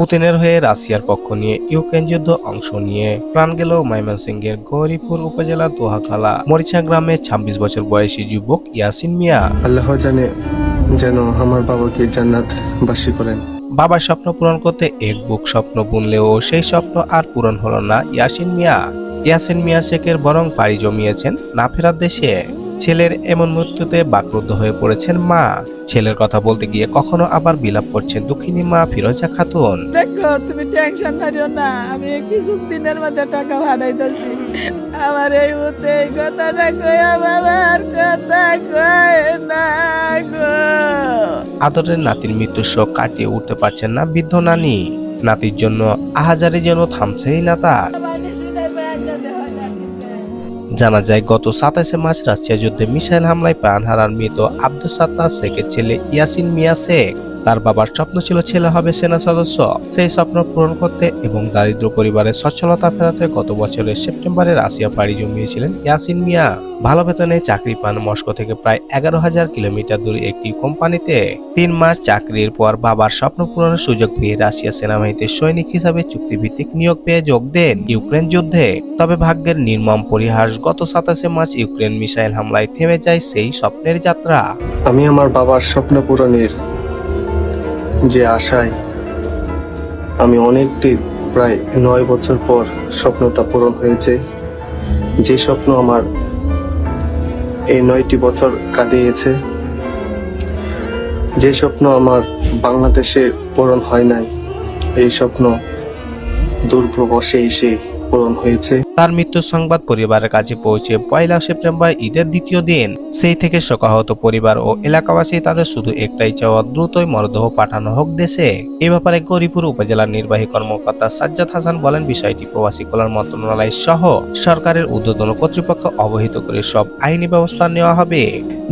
পুতিনের হয়ে রাশিয়ার পক্ষ নিয়ে ইউক্রেন যুদ্ধ অংশ নিয়ে। প্রাণ গেল ময়মনসিংহের গৌরীপুর উপজেলার দোহাখালা। মরিচা গ্রামে ২৬ বছর বয়সী যুবক ইয়াসিন মিয়া। আল্লাহ জানে যেন আমার বাবাকে জান্নাত বাসী করেন। বাবার স্বপ্ন পূরণ করতে এক বুক স্বপ্ন বুনলেও সেই স্বপ্ন আর পূরণ হলো না ইয়াসিন মিয়া। ইয়াসিন মিয়া শেখের বরং পাড়ি জমিয়েছেন না ফেরার দেশে। ছেলের এমন মৃত্যুতে বাকরুদ্ধ হয়ে পড়েছেন মা। ছেলের কথা বলতে গিয়ে কখনো আবার বিলাপ করছেন দুঃখিনী মা ফিরোজা খাতুন। দেখো তুমি টেনশন করিও না আমি কিছু দিনের মধ্যে টাকা ভাড়াইতেছি আমার এই মুহূর্তে এই কথাটা কইয়া বাবার কথা কয় না গো। আদরের নাতির মৃত্যুর শোক কাটিয়ে উঠতে পারছেন না বৃদ্ধ নানি। নাতির জন্য আহাজারি যেন থামছেই না তার। জানা যায়, গত সাতাশে মাস রাশিয়া যুদ্ধে মিসাইল হামলায় প্রাণ হারান মৃত আব্দুল সাত্তার শেখের ছেলে ইয়াসিন মিয়া শেখ। তার বাবার স্বপ্ন ছিল ছেলে হবে সেনা সদস্য। সেই স্বপ্ন পূরণ করতে এবং দারিদ্র পরিবারের সচ্ছলতা ফেরাতে গত বছরের সেপ্টেম্বরে রাশিয়া পাড়ি জমিয়েছিলেন ইয়াসিন মিয়া। ভালো বেতনে চাকরি পান মস্কো থেকে প্রায় এগারো হাজার কিলোমিটার দূরে একটি কোম্পানিতে। তিন মাস চাকরির পর বাবার স্বপ্ন পূরণের সুযোগ পেয়ে রাশিয়া সেনাবাহিনীতে সৈনিক হিসাবে চুক্তিভিত্তিক নিয়োগ পেয়ে যোগ দেন ইউক্রেন যুদ্ধে। তবে ভাগ্যের নির্মম পরিহাস গত সাতাশে মার্চ ইউক্রেন মিসাইল হামলায় থেমে যায় সেই স্বপ্নের যাত্রা। আমি আমার বাবার স্বপ্ন পূরণের যে আশায় আমি অনেকটি প্রায় নয় বছর পর স্বপ্নটা পূরণ হয়েছে। যে স্বপ্ন আমার এই নয়টি বছর কাঁদিয়েছে। যে স্বপ্ন আমার বাংলাদেশে পূরণ হয় নাই, এই স্বপ্ন দূরপ্রবশে এসে পূরণ হয়েছে। তার মৃত্যুর সংবাদ পরিবারের কাছে পৌঁছে পয়লা সেপ্টেম্বর ঈদের দ্বিতীয় দিন। সেই থেকে শোকাহত পরিবার ও এলাকাবাসী তাদের শুধু একটাই চাওয়া, দ্রুতই মরদেহ পাঠানো হোক দেশে। এ ব্যাপারে গরিপুর উপজেলার নির্বাহী কর্মকর্তা সাজ্জাদ হাসান বলেন, বিষয়টি প্রবাসী কল্যাণ মন্ত্রণালয় সহ সরকারের ঊর্ধ্বতন কর্তৃপক্ষ অবহিত করে সব আইনি ব্যবস্থা নেওয়া হবে।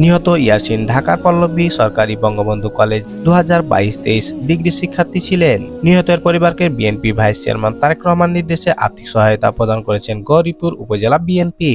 নিহত ইয়াসিন ঢাকার পল্লবী সরকারি বঙ্গবন্ধু কলেজ দু হাজার বাইশ তেইশ ডিগ্রি শিক্ষার্থী ছিলেন। নিহতের পরিবারকে BNP vice chairman Tarique Rahman নির্দেশে আর্থিক সহায়তা প্রদান করেছেন গৌরীপুর উপজেলা বিএনপি